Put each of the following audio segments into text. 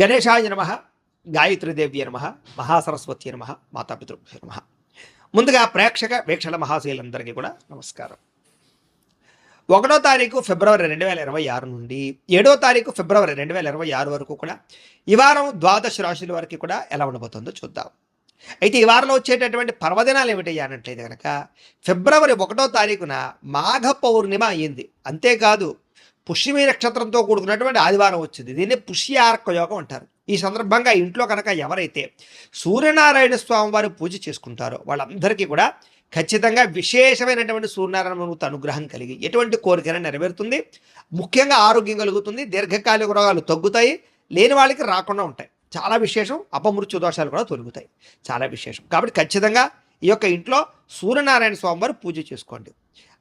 గణేశాయ నమ గాయత్రీదేవ్య నమ మహాసరస్వతి నమ మాతాపితృభ్య నమ. ముందుగా ప్రేక్షక వీక్షల మహాశీలందరికీ కూడా నమస్కారం. ఒకటో తారీఖు ఫిబ్రవరి రెండు వేల ఇరవై ఆరు నుండి ఏడో తారీఖు ఫిబ్రవరి రెండు వేల ఇరవై ఆరు వరకు కూడా ఈ వారం ద్వాదశ రాశుల వరకు కూడా ఎలా ఉండబోతుందో చూద్దాం. అయితే ఈ వారంలో వచ్చేటటువంటి పర్వదినాలు ఏమిటి కనుక ఫిబ్రవరి ఒకటో తారీఖున మాఘ పౌర్ణిమ అయ్యింది అంతేకాదు పుష్యమి నక్షత్రంతో కూడుకున్నటువంటి ఆదివారం వచ్చింది. దీన్ని పుష్యార్క యోగం అంటారు. ఈ సందర్భంగా ఇంట్లో కనుక ఎవరైతే సూర్యనారాయణ స్వామి వారి పూజ చేసుకుంటారో వాళ్ళందరికీ కూడా ఖచ్చితంగా విశేషమైనటువంటి సూర్యనారాయణ అనుగ్రహం కలిగి ఎటువంటి కోరికైనా నెరవేరుతుంది. ముఖ్యంగా ఆరోగ్యం కలుగుతుంది. దీర్ఘకాలిక రోగాలు తగ్గుతాయి. లేని వాళ్ళకి రాకుండా ఉంటాయి. చాలా విశేషం. అపమృత్యు దోషాలు కూడా తొలుగుతాయి. చాలా విశేషం. కాబట్టి ఖచ్చితంగా ఈ యొక్క ఇంట్లో సూర్యనారాయణ స్వామివారు పూజ చేసుకోండి.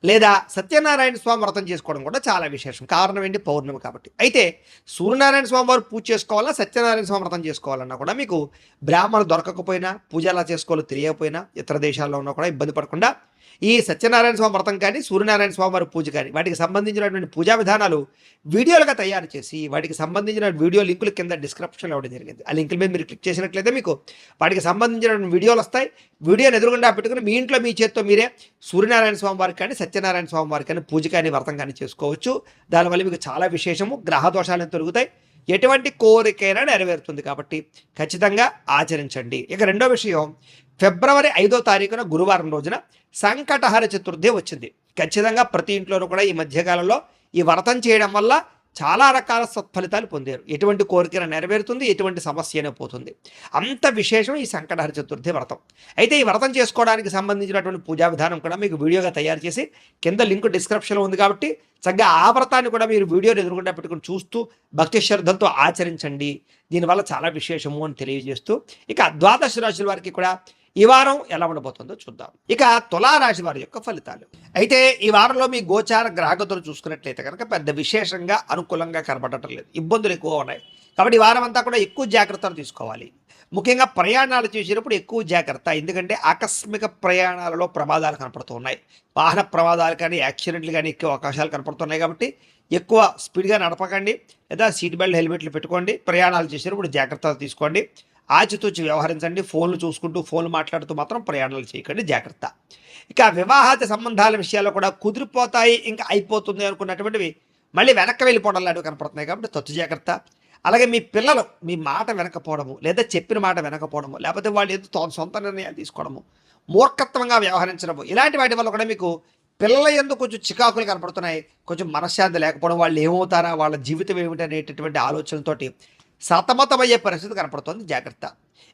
లేదా సత్యనారాయణ స్వామి వ్రతం చేసుకోవడం కూడా చాలా విశేషం. కారణం ఏంటి? పౌర్ణమి కాబట్టి. అయితే సూర్యనారాయణ స్వామి వారు పూజ చేసుకోవాలా? సత్యనారాయణ స్వామి వ్రతం చేసుకోవాలన్నా కూడా మీకు బ్రాహ్మణులు దొరకకపోయినా పూజ ఎలా చేసుకోవాలో తెలియకపోయినా ఇతర దేశాల్లో ఉన్నా కూడా ఇబ్బంది పడకుండా ఈ సత్యనారాయణ స్వామి వ్రతం కానీ సూర్యనారాయణ స్వామి వారి పూజ కానీ వాటికి సంబంధించినటువంటి పూజా విధానాలు వీడియోలుగా తయారు చేసి వాటికి సంబంధించిన వీడియో లింకులు కింద డిస్క్రిప్షన్లో ఇవ్వడం జరిగింది. ఆ లింకుల మీద మీరు క్లిక్ చేసినట్లయితే మీకు వాటికి సంబంధించినటువంటి వీడియోలు వస్తాయి. వీడియోని ఎదురుగుండా పెట్టుకుని మీ ఇంట్లో మీ చేత్తో మీరే సూర్యనారాయణ స్వామి వారికి కానీ సత్యనారాయణ స్వామి వారికి కానీ పూజ కానీ వ్రతం కానీ చేసుకోవచ్చు. దానివల్ల మీకు చాలా విశేషము. గ్రహ దోషాలను తొలుగుతాయి? ఎటువంటి కోరికైనా నెరవేరుతుంది కాబట్టి ఖచ్చితంగా ఆచరించండి. ఇక రెండో విషయం ఫిబ్రవరి ఐదో తారీఖున గురువారం రోజున సంకటహర చతుర్థి వచ్చింది. ఖచ్చితంగా ప్రతి ఇంట్లోనూ కూడా ఈ మధ్యకాలంలో ఈ వ్రతం చేయడం వల్ల చాలా రకాల సత్ఫలితాలు పొందారు. ఎటువంటి కోరిక నెరవేరుతుంది ఎటువంటి సమస్యనే పోతుంది. అంత విశేషం ఈ సంకటహర చతుర్థి వ్రతం. అయితే ఈ వ్రతం చేసుకోవడానికి సంబంధించినటువంటి పూజా విధానం కూడా మీకు వీడియోగా తయారు చేసి కింద లింక్ డిస్క్రిప్షన్లో ఉంది కాబట్టి చక్కగా ఆ వ్రతాన్ని కూడా మీరు వీడియోని ఎదురుకుండా పెట్టుకుని చూస్తూ భక్తి శ్రద్ధలతో ఆచరించండి. దీనివల్ల చాలా విశేషము అని తెలియజేస్తూ ఇక ద్వాదశ రాశుల వారికి కూడా ఈ వారం ఎలా ఉండబోతుందో చూద్దాం. ఇక తులారాశి వారి యొక్క ఫలితాలు. అయితే ఈ వారంలో మీ గోచార గ్రాహకతులు చూసుకున్నట్లయితే కనుక పెద్ద విశేషంగా అనుకూలంగా కనబడటం లేదు. ఇబ్బందులు ఎక్కువ ఉన్నాయి. కాబట్టి ఈ వారం అంతా కూడా ఎక్కువ జాగ్రత్తలు తీసుకోవాలి. ముఖ్యంగా ప్రయాణాలు చేసేటప్పుడు ఎక్కువ జాగ్రత్త. ఎందుకంటే ఆకస్మిక ప్రయాణాలలో ప్రమాదాలు కనపడుతున్నాయి. వాహన ప్రమాదాలు కానీ యాక్సిడెంట్లు కానీ ఎక్కువ అవకాశాలు కనపడుతున్నాయి కాబట్టి ఎక్కువ స్పీడ్గా నడపకండి. లేదా సీట్ బెల్ట్ హెల్మెట్లు పెట్టుకోండి. ప్రయాణాలు చేసేటప్పుడు జాగ్రత్తలు తీసుకోండి. ఆచితూచి వ్యవహరించండి. ఫోన్లు చూసుకుంటూ ఫోన్లు మాట్లాడుతూ మాత్రం ప్రయాణాలు చేయకండి. జాగ్రత్త. ఇక వివాహాత సంబంధాల విషయాల్లో కూడా కుదిరిపోతాయి ఇంకా అయిపోతుంది అనుకున్నటువంటివి మళ్ళీ వెనక్కి వెళ్ళిపోవడం లాంటివి కనపడుతున్నాయి కాబట్టి తత్తు జాగ్రత్త. అలాగే మీ పిల్లలు మీ మాట వినకపోవడము లేదా చెప్పిన మాట వినకపోవడము లేకపోతే వాళ్ళు ఏదో తో- సొంత నిర్ణయాలు తీసుకోవడము మూర్ఖత్వంగా వ్యవహరించడము ఇలాంటి వాటి వల్ల కూడా మీకు పిల్లల ఎందుకు కొంచెం చికాకులు కనపడుతున్నాయి కొంచెం మనశ్శాంతి లేకపోవడం వాళ్ళు ఏమవుతారా వాళ్ళ జీవితం ఏమిటి అనేటటువంటి ఆలోచనతోటి సతమతమయ్యే పరిస్థితి కనపడుతోంది. జాగ్రత్త.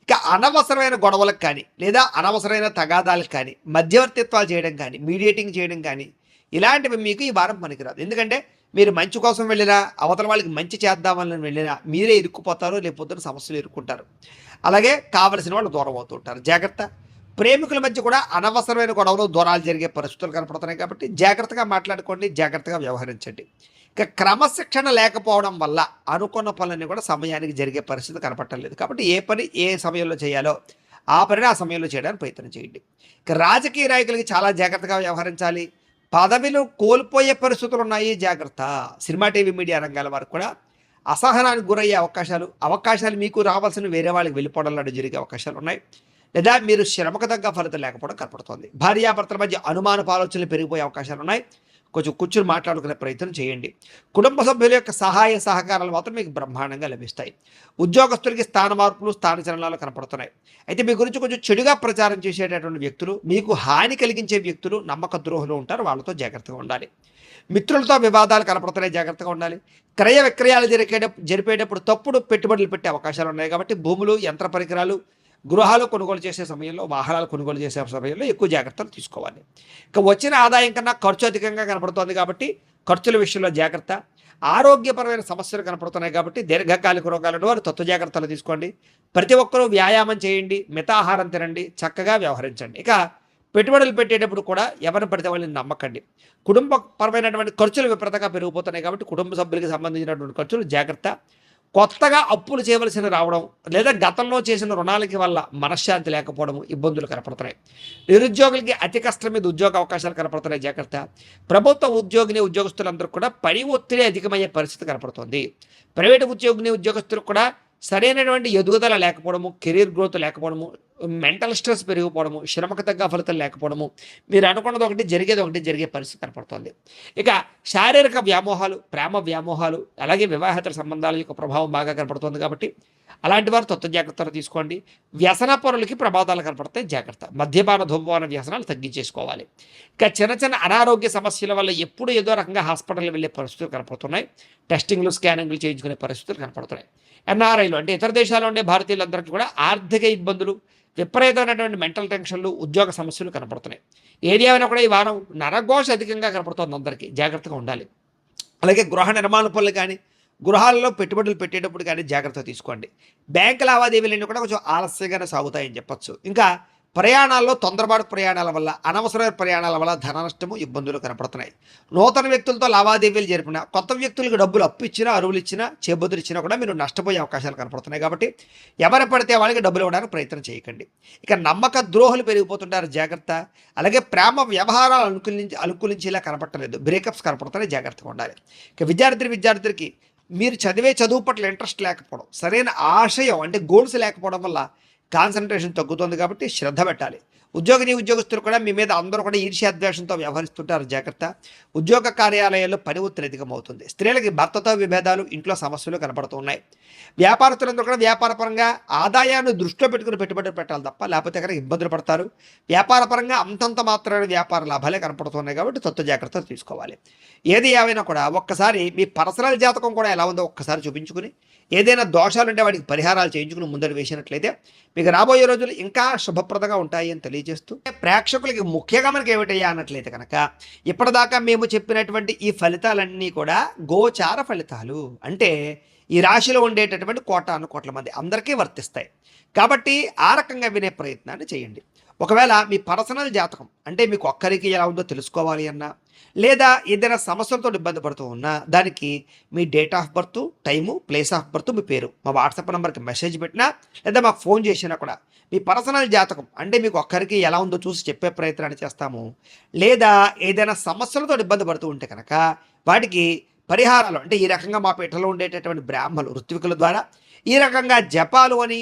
ఇక అనవసరమైన గొడవలకు కానీ లేదా అనవసరమైన తగాదాలకు కానీ మధ్యవర్తిత్వాలు చేయడం కానీ మీడియేటింగ్ చేయడం కానీ ఇలాంటివి మీకు ఈ వారం పనికిరాదు. ఎందుకంటే మీరు మంచి కోసం వెళ్ళినా అవతల వాళ్ళకి మంచి చేద్దామని వెళ్ళినా మీరే ఇరుక్కుపోతారు లేకపోతే సమస్యలు ఇరుక్కుంటారు అలాగే కావలసిన వాళ్ళు దూరం అవుతుంటారు జాగ్రత్త. ప్రేమికుల మధ్య కూడా అనవసరమైన గొడవలు దూరాలు జరిగే పరిస్థితులు కనపడుతున్నాయి కాబట్టి జాగ్రత్తగా మాట్లాడుకోండి జాగ్రత్తగా వ్యవహరించండి. ఇక క్రమశిక్షణ లేకపోవడం వల్ల అనుకున్న పనులన్నీ కూడా సమయానికి జరిగే పరిస్థితి కనపడలేదు కాబట్టి ఏ పని ఏ సమయంలో చేయాలో ఆ పనిని ఆ సమయంలో చేయడానికి ప్రయత్నం చేయండి. ఇక రాజకీయ నాయకులకి చాలా జాగ్రత్తగా వ్యవహరించాలి. పదవిలు కోల్పోయే పరిస్థితులు ఉన్నాయి జాగ్రత్త. సినిమా టీవీ మీడియా రంగాల వారు కూడా అసహనానికి గురయ్యే అవకాశాలు అవకాశాలు మీకు రావాల్సిన వేరే వాళ్ళకి వెళ్ళిపోవడం లాంటి జరిగే అవకాశాలు ఉన్నాయి. లేదా మీరు శ్రమకు తగ్గ ఫలితం లేకపోవడం కనపడుతోంది. భార్యాభర్తల మధ్య అనుమానపు ఆలోచనలు పెరిగిపోయే అవకాశాలు ఉన్నాయి. కొంచెం కూర్చుని మాట్లాడుకునే ప్రయత్నం చేయండి. కుటుంబ సభ్యుల యొక్క సహాయ సహకారాలు మాత్రం మీకు బ్రహ్మాండంగా లభిస్తాయి. ఉద్యోగస్తులకి స్థాన మార్పులు స్థానచలనాలు కనపడుతున్నాయి. అయితే మీ గురించి కొంచెం చెడుగా ప్రచారం చేసేటటువంటి వ్యక్తులు మీకు హాని కలిగించే వ్యక్తులు నమ్మక ద్రోహులు ఉంటారు. వాళ్ళతో జాగ్రత్తగా ఉండాలి. మిత్రులతో వివాదాలు కనపడుతున్నాయి. జాగ్రత్తగా ఉండాలి. క్రయ విక్రయాలు జరిగేటప్పుడు జరిపేటప్పుడు తప్పుడు పెట్టుబడులు పెట్టే అవకాశాలు ఉన్నాయి కాబట్టి భూములు యంత్ర పరికరాలు గృహాలు కొనుగోలు చేసే సమయంలో వాహనాలు కొనుగోలు చేసే సమయంలో ఎక్కువ జాగ్రత్తలు తీసుకోవాలి. ఇక వచ్చిన ఆదాయం కన్నా ఖర్చు అధికంగా కనపడుతోంది కాబట్టి ఖర్చుల విషయంలో జాగ్రత్త. ఆరోగ్యపరమైన సమస్యలు కనపడుతున్నాయి కాబట్టి దీర్ఘకాలిక రోగాలను వారు తత్వ జాగ్రత్తలు తీసుకోండి. ప్రతి ఒక్కరూ వ్యాయామం చేయండి మితాహారం తినండి చక్కగా వ్యవహరించండి. ఇక పెట్టుబడులు పెట్టేటప్పుడు కూడా ఎవరిని పడితే వాళ్ళని నమ్మకండి. కుటుంబ పరమైనటువంటి ఖర్చులు విపరీతంగా పెరిగిపోతున్నాయి కాబట్టి కుటుంబ సభ్యులకి సంబంధించినటువంటి ఖర్చులు జాగ్రత్త. కొత్తగా అప్పులు చేయవలసిన రావడం లేదా గతంలో చేసిన రుణాలకి వల్ల మనశ్శాంతి లేకపోవడం ఇబ్బందులు కనపడుతున్నాయి. నిరుద్యోగులకి అతి కష్టం మీద ఉద్యోగ అవకాశాలు కనపడుతున్నాయి జాగ్రత్త. ప్రభుత్వ ఉద్యోగిని ఉద్యోగస్తులందరూ కూడా పని ఒత్తిడి అధికమయ్యే పరిస్థితి కనపడుతుంది. ప్రైవేటు ఉద్యోగిని ఉద్యోగస్తులకు కూడా సరైనటువంటి ఎదుగుదల లేకపోవడము కెరీర్ గ్రోత్ లేకపోవడము మెంటల్ స్ట్రెస్ పెరిగిపోవడము శ్రమకు తగ్గ ఫలితం లేకపోవడము మీరు అనుకున్నది ఒకటి జరిగేది ఒకటి జరిగే పరిస్థితి కనపడుతుంది. ఇక శారీరక వ్యామోహాలు ప్రేమ వ్యామోహాలు అలాగే వివాహేతర సంబంధాల యొక్క ప్రభావం బాగా కనపడుతుంది కాబట్టి అలాంటి వారు తత్వ జాగ్రత్తలు తీసుకోండి. వ్యసన పనులకి ప్రమాదాలు కనపడతాయి జాగ్రత్త. మద్యపాన ధూమపాన వ్యసనాలు తగ్గించేసుకోవాలి. ఇక చిన్న చిన్న అనారోగ్య సమస్యల వల్ల ఎప్పుడు ఏదో రకంగా హాస్పిటల్ వెళ్ళే పరిస్థితులు కనపడుతున్నాయి. టెస్టింగ్లు స్కానింగ్లు చేయించుకునే పరిస్థితులు కనపడుతున్నాయి. ఎన్ఆర్ఐలు అంటే ఇతర దేశాల్లో ఉండే భారతీయులందరికీ కూడా ఆర్థిక ఇబ్బందులు విపరీతమైనటువంటి మెంటల్ టెన్షన్లు ఉద్యోగ సమస్యలు కనపడుతున్నాయి. ఏది ఏమైనా కూడా ఈ వారం నరఘోష అధికంగా కనపడుతుంది అందరికీ. జాగ్రత్తగా ఉండాలి. అలాగే గృహ నిర్మాణ పనులు కానీ గృహాలలో పెట్టుబడులు పెట్టేటప్పుడు కానీ జాగ్రత్త తీసుకోండి. బ్యాంక్ లావాదేవీలన్నీ కూడా కొంచెం ఆలస్యంగానే సాగుతాయని చెప్పచ్చు. ఇంకా ప్రయాణాల్లో తొందరపాటు ప్రయాణాల వల్ల అనవసరమైన ప్రయాణాల వల్ల ధన నష్టము ఇబ్బందులు కనపడుతున్నాయి. నూతన వ్యక్తులతో లావాదేవీలు జరిపిన కొత్త వ్యక్తులకు డబ్బులు అప్పు ఇచ్చినా అరువులు ఇచ్చినా చేబుదులు ఇచ్చినా కూడా మీరు నష్టపోయే అవకాశాలు కనపడుతున్నాయి కాబట్టి ఎవరు పడితే వాళ్ళకి డబ్బులు ఇవ్వడానికి ప్రయత్నం చేయకండి. ఇక నమ్మక ద్రోహులు పెరిగిపోతుంటారు జాగ్రత్త. అలాగే ప్రేమ వ్యవహారాలు అనుకూలించి అనుకూలించేలా కనపడలేదు బ్రేకప్స్ కనపడుతున్నాయి జాగ్రత్తగా ఉండాలి. ఇక విద్యార్థి విద్యార్థులకి మీరు చదివే చదువు పట్ల ఇంట్రెస్ట్ లేకపోవడం సరైన ఆశయం అంటే గోల్స్ లేకపోవడం వల్ల కాన్సన్ట్రేషన్ తగ్గుతుంది కాబట్టి శ్రద్ధ పెట్టాలి. ఉద్యోగిని ఉద్యోగస్తులు కూడా మీ మీద అందరూ కూడా ఈర్ష్యాద్వేషంతో వ్యవహరిస్తుంటారు జాగ్రత్త. ఉద్యోగ కార్యాలయాల్లో పని ఒత్తిడి అధికమవుతుంది. స్త్రీలకి భర్తతో విభేదాలు ఇంట్లో సమస్యలు కనపడుతూ ఉన్నాయి వ్యాపారస్తులందరూ కూడా వ్యాపారపరంగా ఆదాయాన్ని దృష్టిలో పెట్టుకుని పెట్టుబడి పెట్టాలి తప్ప లేకపోతే అక్కడ ఇబ్బందులు పడతారు. వ్యాపారపరంగా అంతంత మాత్రమే వ్యాపార లాభాలే కనపడుతున్నాయి కాబట్టి తత్వ జాగ్రత్తలు తీసుకోవాలి. ఏది ఏమైనా కూడా ఒక్కసారి మీ పర్సనల్ జాతకం కూడా ఎలా ఉందో ఒక్కసారి చూపించుకుని ఏదైనా దోషాలు ఉంటే వాటికి పరిహారాలు చేయించుకుని ముందడు వేసినట్లయితే మీకు రాబోయే రోజులు ఇంకా శుభప్రదంగా ఉంటాయి అని తెలియజేస్తూ ప్రేక్షకులకి ముఖ్యంగా మనకి ఏమిటయ్యా అన్నట్లయితే కనుక ఇప్పటిదాకా మేము చెప్పినటువంటి ఈ ఫలితాలన్నీ కూడా గోచార ఫలితాలు. అంటే ఈ రాశిలో ఉండేటటువంటి కోటాను కోట్ల మంది అందరికీ వర్తిస్తాయి. కాబట్టి ఆ రకంగా వినే ప్రయత్నాన్ని చేయండి. ఒకవేళ మీ పర్సనల్ జాతకం అంటే మీకు ఒక్కరికి ఎలా ఉందో తెలుసుకోవాలి అన్నా లేదా ఏదైనా సమస్యలతో ఇబ్బంది పడుతూ ఉన్నా దానికి మీ date of birth time place of birth మీ పేరు మా వాట్సాప్ నెంబర్కి మెసేజ్ పెట్టినా లేదా మాకు ఫోన్ చేసినా కూడా మీ పర్సనల్ జాతకం అంటే మీకు ఒక్కరికి ఎలా ఉందో చూసి చెప్పే ప్రయత్నాన్ని చేస్తాము. లేదా ఏదైనా సమస్యలతో ఇబ్బంది పడుతూ ఉంటే కనుక వాటికి పరిహారాలు అంటే ఈ రకంగా మా పీఠలో ఉండేటటువంటి బ్రాహ్మలు ఋత్వికుల ద్వారా ఈ రకంగా జపాలు అని